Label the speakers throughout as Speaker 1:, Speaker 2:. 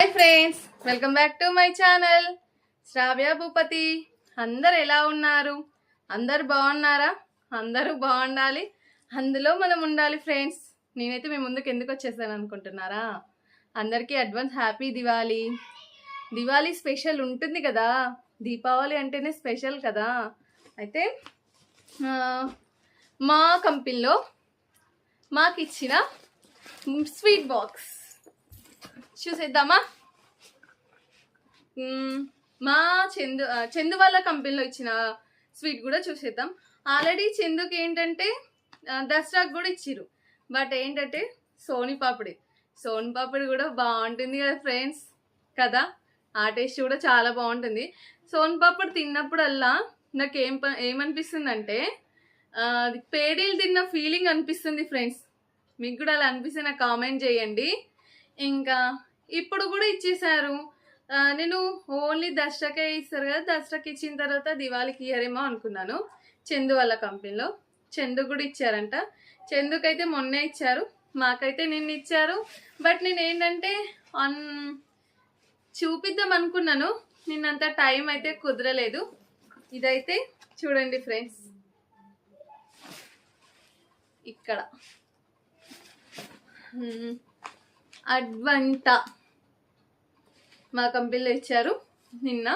Speaker 1: Hi friends welcome back to my channel Shravya Bhupathi అందరు ఎలా ఉన్నారు? అందరు బాగున్నారా? అందరూ బాగుండాలి. అందులో మనం ఉండాలి ఫ్రెండ్స్ నేనైతే మీ ముందుకు ఎందుకు వచ్చేసాను అనుకుంటున్నారా? అందరికీ advance happy Diwali Diwali special ఉంటుంది కదా. దీపావళి అంటేనే స్పెషల్ కదా. అయితే మా కంపెనీలో మాకు ఇచ్చిన స్వీట్ బాక్స్ చూసేద్దామా? మా చందు చందు వాళ్ళ కంపెనీలో ఇచ్చిన స్వీట్ కూడా చూసేద్దాం. ఆల్రెడీ చందుకి ఏంటంటే దసరాకు కూడా ఇచ్చిర్రు. బట్ ఏంటంటే సోని పాపిడి. సోని పాపిడి కూడా బాగుంటుంది కదా ఫ్రెండ్స్ కదా? ఆ టేస్ట్ కూడా చాలా బాగుంటుంది. సోన్ పాపడ్ తిన్నప్పుడల్లా నాకు ఏం ప- ఏమనిపిస్తుందంటే అది పేడీలు తిన్న ఫీలింగ్ అనిపిస్తుంది ఫ్రెండ్స్ మీకు కూడా అలా అనిపిస్తే నాకు కామెంట్ చేయండి. ఇంకా ఇప్పుడు కూడా ఇచ్చేసారు నేను ఓన్లీ దసరాకే ఇస్తారు కదా దసరాకి ఇచ్చిన తర్వాత దివాళికి ఇయ్యారేమో అనుకున్నాను. చందు వాళ్ళ కంపెనీలో చందు కూడా ఇచ్చారంట. చందుకైతే మొన్నే ఇచ్చారు. మాకైతే నిన్న ఇచ్చారు. బట్ నేను ఏంటంటే అన్ చూపిద్దాం అనుకున్నాను. నిన్నంత టైం అయితే కుదరలేదు. ఇదైతే చూడండి ఫ్రెండ్స్. ఇక్కడ. అడ్వంట. మా కంపెనీలో ఇచ్చారు నిన్న.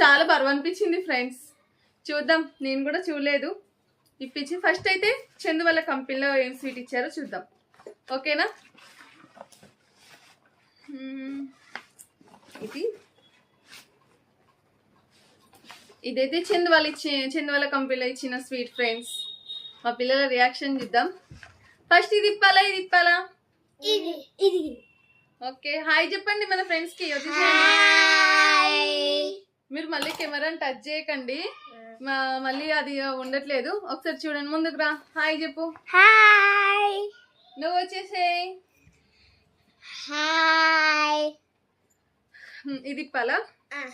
Speaker 1: చాలా బరువు అనిపించింది ఫ్రెండ్స్. చూద్దాం నేను కూడా చూడలేదు. ఇప్పించి ఫస్ట్ అయితే చందు వాళ్ళ కంపెనీలో ఏం స్వీట్ ఇచ్చారో చూద్దాం. ఓకేనా? ఇది. ఇదైతే చందు వాళ్ళు ఇచ్చి చందు వాళ్ళ కంపెనీలో ఇచ్చిన స్వీట్ ఫ్రెండ్స్. మా పిల్లల రియాక్షన్ చూద్దాం. ఫస్ట్ ఇది ఇప్పాలా ఇది ఇప్పాలా?
Speaker 2: ఇది. ఇది.
Speaker 1: ఓకే హాయ్ చెప్పండి మన ఫ్రెండ్స్కి. మీరు మళ్ళీ కెమెరాని టచ్ చేయకండి. మళ్ళీ అది ఉండట్లేదు. ఒకసారి చూడండి ముందుకు రా. హాయ్ చెప్పు.
Speaker 2: హాయ్.
Speaker 1: నువ్వు వచ్చేసేయ్.
Speaker 2: హాయ్.
Speaker 1: ఇది ఇప్పాలా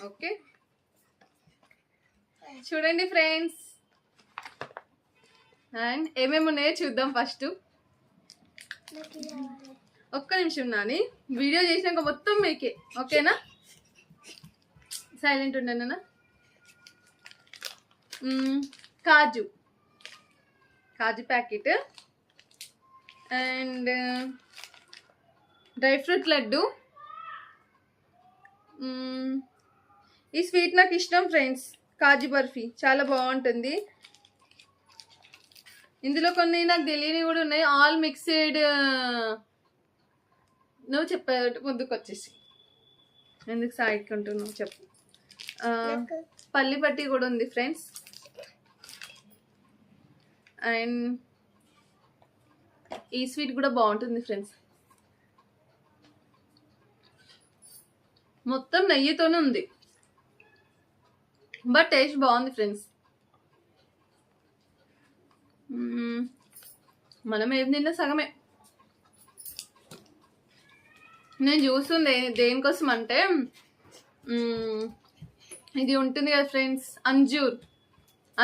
Speaker 1: ఓకే. చూడండి ఫ్రెండ్స్ అండ్ ఏమేమి ఉన్నాయో చూద్దాం ఫస్ట్ ఒక్క నిమిషం నాని. వీడియో చేసినాక మొత్తం మీకే. ఓకేనా? సైలెంట్ ఉండనా kaju. Kaju packet. And dry fruit laddu. ఈ స్వీట్ నాకు ఇష్టం ఫ్రెండ్స్. కాజు బర్ఫీ. చాలా బాగుంటుంది. ఇందులో కొన్ని నాకు తెలియని కూడా ఉన్నాయి. ఆల్ మిక్స్డ్ నువ్వు చెప్పే ముందుకు వచ్చేసి ఎందుకు సైడ్కి ఉంటున్నావు చెప్పు పల్లి పట్టి కూడా ఉంది ఫ్రెండ్స్. అండ్ ఈ స్వీట్ కూడా బాగుంటుంది ఫ్రెండ్స్. మొత్తం నెయ్యితోనే ఉంది. బట్ టేస్ట్ బాగుంది ఫ్రెండ్స్. మనం ఏం తిన్నా సగమే. నేను చూస్తుంది దేనికోసం అంటే ఇది ఉంటుంది కదా ఫ్రెండ్స్ అంజూర్.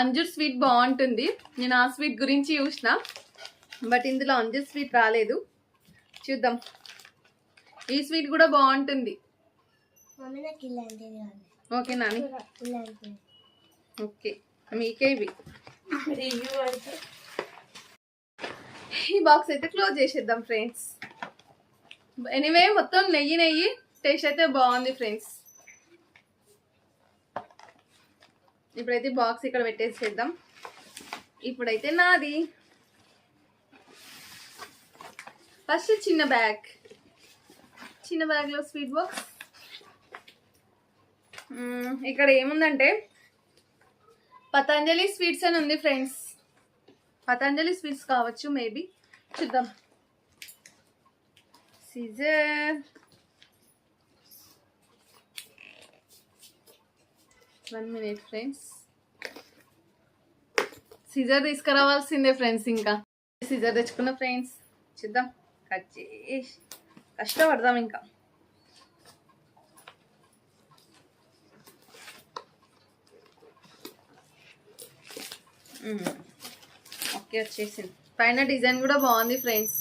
Speaker 1: అంజూర్ స్వీట్ బాగుంటుంది. నేను ఆ స్వీట్ గురించి చూసిన బట్ ఇందులో అంజూర్ స్వీట్ రాలేదు. చూద్దాం. ఈ స్వీట్ కూడా బాగుంటుంది. ఓకే నాని. ఓకే మీకే ఇవి. ఈ బాక్స్ అయితే క్లోజ్ చేసేద్దాం ఫ్రెండ్స్. ఎనీవే మొత్తం నెయ్యి నెయ్యి. టేస్ట్ అయితే బాగుంది ఫ్రెండ్స్ ఇప్పుడైతే బాక్స్ ఇక్కడ పెట్టేసేద్దాం ఇప్పుడైతే నాది. ఫస్ట్ చిన్న బ్యాగ్ చిన్న బ్యాగ్లో స్వీట్ బాక్స్ ఇక్కడ ఏముందంటే పతంజలి స్వీట్స్ అని ఉంది ఫ్రెండ్స్ పతంజలి స్వీట్స్ కావచ్చు మేబీ చూద్దాం. Scissor one minute friends scissor తీసుకురావాల్సిందే friends ఇంకా. సీజర్ తెచ్చుకున్న ఫ్రెండ్స్ చూద్దాం. కట్ చేసి. కష్టపడదాం ఇంకా. Hmm. ఓకే వచ్చేసింది. పైన డిజైన్ కూడా బాగుంది ఫ్రెండ్స్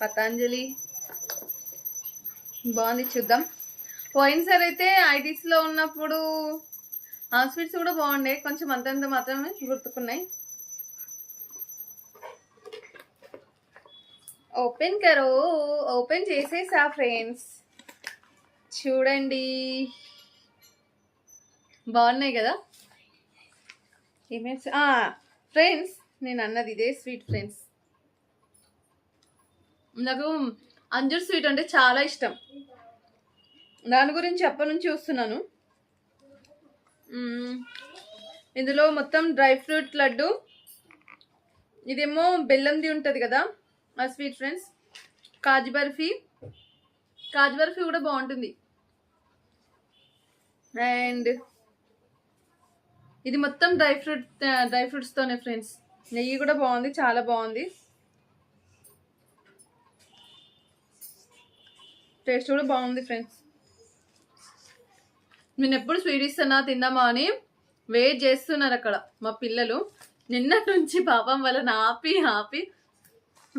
Speaker 1: పతాంజలి. బాగుంది చూద్దాం. పోయినసారి అయితే ఐటీస్లో ఉన్నప్పుడు ఆ స్వీట్స్ కూడా బాగుండే. కొంచెం అంతంత మాత్రమే గుర్తుకున్నాయి. ఓపెన్ కరో ఓపెన్ చేసేసా ఫ్రెండ్స్. చూడండి. బాగున్నాయి కదా? ఏమేమి ఫ్రెండ్స్ నేను అన్నది ఇదే స్వీట్ ఫ్రెండ్స్. నాకు అంజూర్ స్వీట్ అంటే చాలా ఇష్టం. దాని గురించి ఎప్పటి నుంచి చూస్తున్నాను? ఇందులో మొత్తం డ్రై ఫ్రూట్ లడ్డు ఇదేమో బెల్లంది ఉంటుంది కదా ఆ స్వీట్ ఫ్రెండ్స్. కాజు బర్ఫీ కాజు బర్ఫీ కూడా బాగుంటుంది. అండ్ ఇది మొత్తం డ్రై ఫ్రూట్ డ్రై ఫ్రూట్స్తోనే ఫ్రెండ్స్. నెయ్యి కూడా బాగుంది చాలా బాగుంది. టేస్ట్ కూడా బాగుంది ఫ్రెండ్స్. నేను ఎప్పుడు స్వీట్ ఇస్తున్నా తిందామా అని వెయిట్ చేస్తున్నారు అక్కడ మా పిల్లలు. నిన్నటి నుంచి పాపం వాళ్ళని ఆపి ఆపి.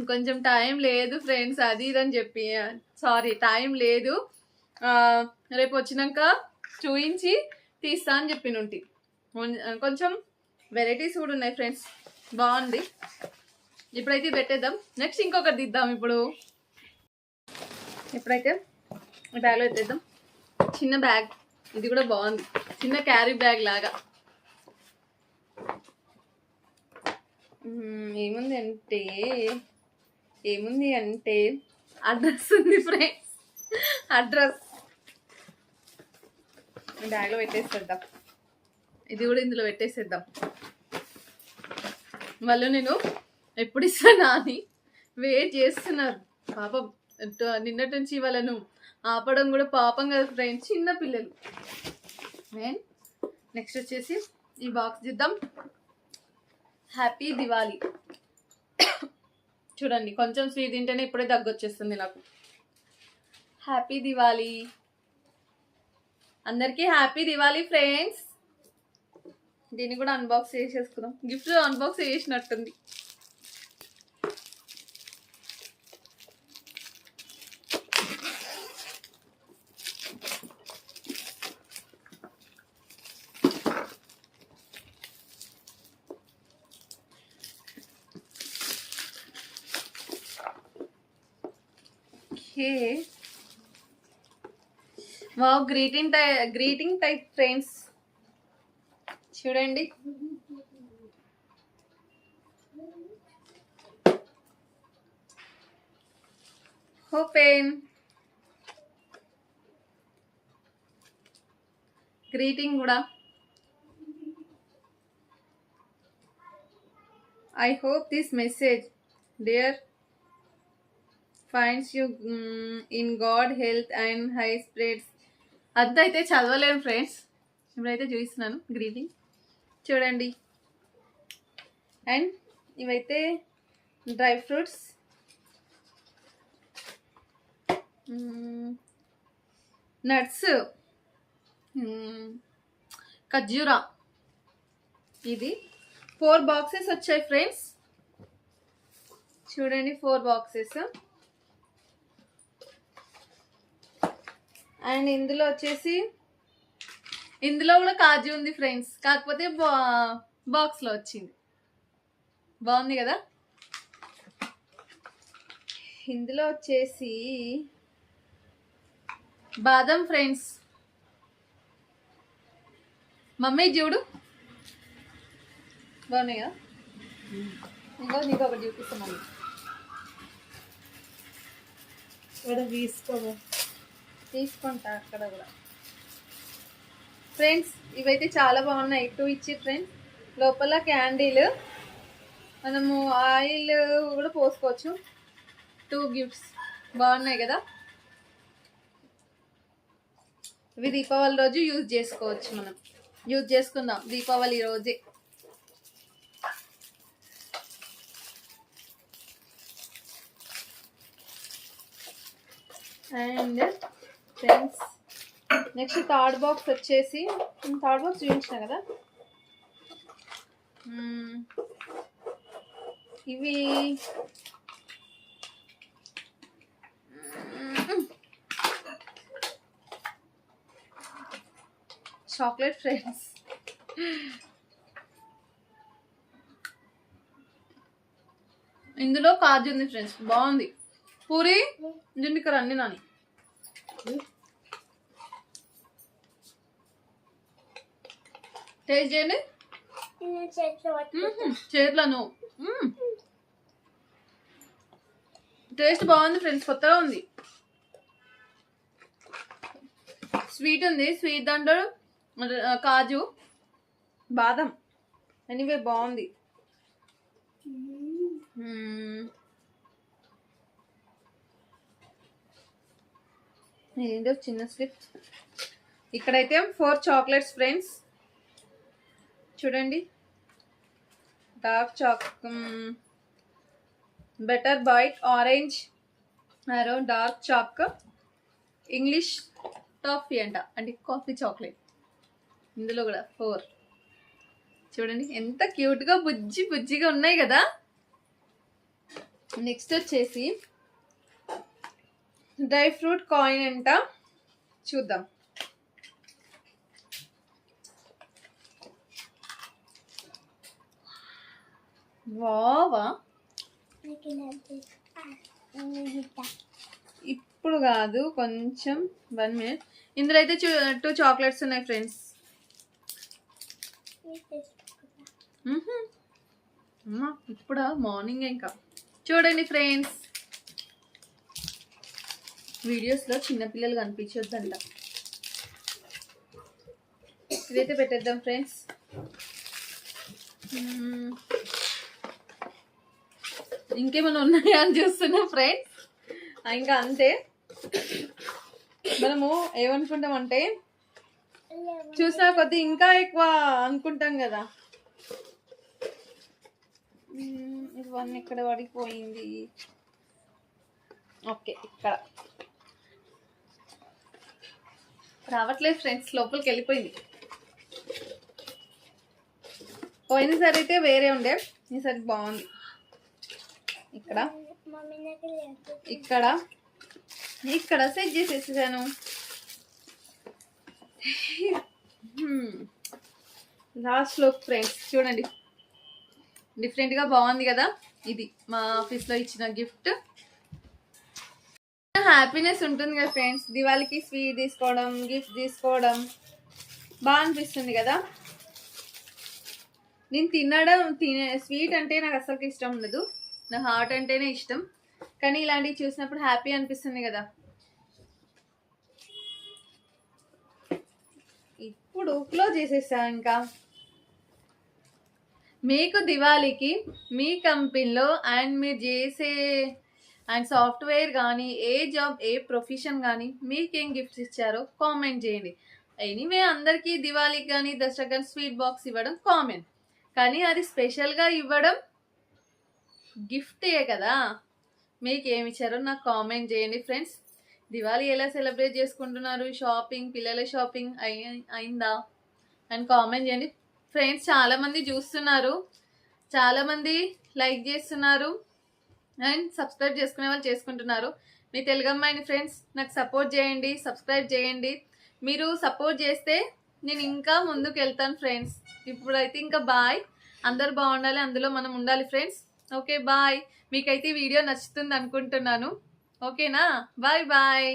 Speaker 1: కొంచెం టైం లేదు ఫ్రెండ్స్ అది ఇది అని చెప్పి. సారీ టైం లేదు. రేపు వచ్చినాక చూయించి తీస్తా అని చెప్పినుంటి. కొంచెం వెరైటీస్ కూడా ఉన్నాయి ఫ్రెండ్స్. బాగుంది. ఇప్పుడైతే పెట్టేద్దాం. నెక్స్ట్ ఇంకొకటి దిద్దాం ఇప్పుడు. ఇప్పుడైతే ఈ బ్యాగ్లో ఎత్తేద్దాం. చిన్న బ్యాగ్. ఇది కూడా బాగుంది. చిన్న క్యారీ బ్యాగ్ లాగా. ఏముంది అంటే ఏముంది అంటే అడ్రస్ ఉంది ఫ్రెండ్స్. అడ్రస్. బ్యాగ్లో పెట్టేసేద్దాం. ఇది కూడా ఇందులో పెట్టేసేద్దాం. వాళ్ళు నేను ఎప్పుడు ఇస్తానా అని వెయిట్ చేస్తున్నారు. పాపం. నిన్నటి నుంచి వాళ్ళను ఆపడం కూడా పాపం కదా ఫ్రెండ్స్ చిన్న పిల్లలు. మెయిన్ నెక్స్ట్ వచ్చేసి ఈ బాక్స్ దిద్దాం హ్యాపీ దివాలి చూడండి కొంచెం స్వీట్ తింటేనే ఇప్పుడే దగ్గొచ్చేస్తుంది నాకు. హ్యాపీ దివాలి అందరికీ హ్యాపీ దివాలి ఫ్రెండ్స్ దీన్ని కూడా అన్బాక్స్ చేసేసుకుందాం. Gift unbox చేసినట్టుంది. Okay. Wow greeting tie greeting type friends చూడండి. ఓపెన్. గ్రీటింగ్ కూడా. I hope this message dear finds you in good health and high spreads అంతా అయితే చదవలేను ఫ్రెండ్స్ ఇప్పుడైతే చూపిస్తున్నాను. గ్రీటింగ్ చూడండి. అండ్ ఇవైతే dry fruits. Mm, nuts mm, ఖర్జూరా. ఇది ఫోర్ బాక్సెస్ వచ్చాయి ఫ్రెండ్స్ చూడండి ఫోర్ బాక్సెస్ అండ్ ఇందులో వచ్చేసి ఇందులో కూడా కాజు ఉంది ఫ్రెండ్స్. కాకపోతే బా బాక్స్లో వచ్చింది. బాగుంది కదా? ఇందులో వచ్చేసి బాదం ఫ్రెండ్స్. మమ్మీ చూడు. బాగున్నాయి కదా? ఇంకో నీకు ఒకటి చూపిస్తాం మమ్మీ.
Speaker 2: తీసుకోవా
Speaker 1: తీసుకుంటా అక్కడ కూడా. ఫ్రెండ్స్ ఇవైతే చాలా బాగున్నాయి. టూ ఇచ్చి ఫ్రెండ్స్ లోపల క్యాండిల్. మనము ఆయిల్ కూడా పోసుకోవచ్చు. టూ గిఫ్ట్స్ బాగున్నాయి కదా? ఇవి దీపావళి రోజు యూజ్ చేసుకోవచ్చు మనం. యూజ్ చేసుకుందాం. దీపావళి రోజే. And friends next third box వచ్చేసి థర్డ్ బాక్స్ చూపించిన కదా? Hmm. ఇవి చాక్లెట్ ఫ్రెండ్స్ ఇందులో కాజు ఉంది ఫ్రెండ్స్ బాగుంది. పూరి జుండికర అన్ని నాని. టేస్ట్ చేయండి. మ్మ్. చేతులను. టేస్ట్ బాగుంది ఫ్రెండ్స్ కొత్తగా ఉంది. స్వీట్ ఉంది స్వీట్ దాంట్లో కాజు బాదం. ఎనీవే బాగుంది. ఏంటో చిన్న స్లిప్ ఇక్కడైతే ఫోర్ చాక్లెట్స్ ఫ్రెండ్స్. చూడండి. Dark choc better bite orange మరో డార్క్ చాక్ ఇంగ్లీష్ టాఫీ అంట. అంటే కాఫీ చాక్లెట్. ఇందులో కూడా ఫోర్. చూడండి ఎంత క్యూట్గా బుజ్జి బుజ్జిగా ఉన్నాయి కదా. నెక్స్ట్ వచ్చేసి డ్రై ఫ్రూట్ కాయిన్ అంట. చూద్దాం. వావా. ఇప్పుడు కాదు కొంచెం వన్ మినిట్. ఇందులో అయితే టూ చాక్లెట్స్ ఉన్నాయి ఫ్రెండ్స్. ఇప్పుడా? మార్నింగ్ ఇంకా. చూడండి ఫ్రెండ్స్. వీడియోస్లో చిన్నపిల్లలు కనిపించొద్దంట. ఇదైతే పెట్టేద్దాం ఫ్రెండ్స్. ఇంకేమైనా ఉన్నాయా అని చూస్తున్నా ఫ్రెండ్స్? ఇంకా అంతే. మనము ఏమనుకుంటామంటే చూసిన కొద్దీ ఇంకా ఎక్కువ అనుకుంటాం కదా. ఇవన్నీ ఇక్కడ పడిపోయింది. ఓకే ఇక్కడ. రావట్లేదు ఫ్రెండ్స్ లోపలికి వెళ్ళిపోయింది పోయినసారి అయితే వేరే ఉండే ఈసారి బాగుంది. ఇక్కడ ఇక్కడ ఇక్కడ సెట్ చేసేసాను లాస్ట్లో ఫ్రెండ్స్ చూడండి. డిఫరెంట్గా బాగుంది కదా ఇది. మా ఆఫీస్లో ఇచ్చిన గిఫ్ట్ హ్యాపీనెస్ ఉంటుంది కదా ఫ్రెండ్స్ దివాళీకి స్వీట్ తీసుకోవడం గిఫ్ట్ తీసుకోవడం బాగా అనిపిస్తుంది కదా? నేను తినడం తినే స్వీట్ అంటే నాకు అసలుకి ఇష్టం ఉండదు. నా హార్ట్ అంటేనే ఇష్టం. కానీ ఇలాంటివి చూసినప్పుడు హ్యాపీ అనిపిస్తుంది కదా? ఇప్పుడు క్లోజ్ చేసేసా ఇంకా. మీకు దివాళీకి మీ కంపెనీలో అండ్ మీరు చేసే అండ్ సాఫ్ట్వేర్ కానీ ఏ జాబ్ ఏ ప్రొఫెషన్ కానీ మీకేం గిఫ్ట్స్ ఇచ్చారో కామెంట్ చేయండి. ఎనీవే అందరికీ దివాళీకి కానీ దసరా కానీ స్వీట్ బాక్స్ ఇవ్వడం కామన్. కానీ అది స్పెషల్గా ఇవ్వడం గిఫ్టే కదా. మీకు ఏమి ఇచ్చారో నాకు కామెంట్ చేయండి ఫ్రెండ్స్. దివాళీ ఎలా సెలబ్రేట్ చేసుకుంటున్నారు? షాపింగ్ పిల్లల షాపింగ్ అయిందా? అని కామెంట్ చేయండి. ఫ్రెండ్స్ చాలామంది చూస్తున్నారు. చాలామంది లైక్ చేస్తున్నారు. అండ్ సబ్స్క్రైబ్ చేసుకునే వాళ్ళు చేసుకుంటున్నారు. మీ తెలుగు అమ్మాయిని ఫ్రెండ్స్ నాకు సపోర్ట్ చేయండి సబ్స్క్రైబ్ చేయండి. మీరు సపోర్ట్ చేస్తే నేను ఇంకా ముందుకు వెళ్తాను ఫ్రెండ్స్ ఇప్పుడైతే ఇంకా బాయ్ అందరు బాగుండాలి అందులో మనం ఉండాలి ఫ్రెండ్స్ ఓకే బాయ్ మీకైతే ఈ వీడియో నచ్చుతుంది అనుకుంటున్నాను. ఓకేనా బాయ్ బాయ్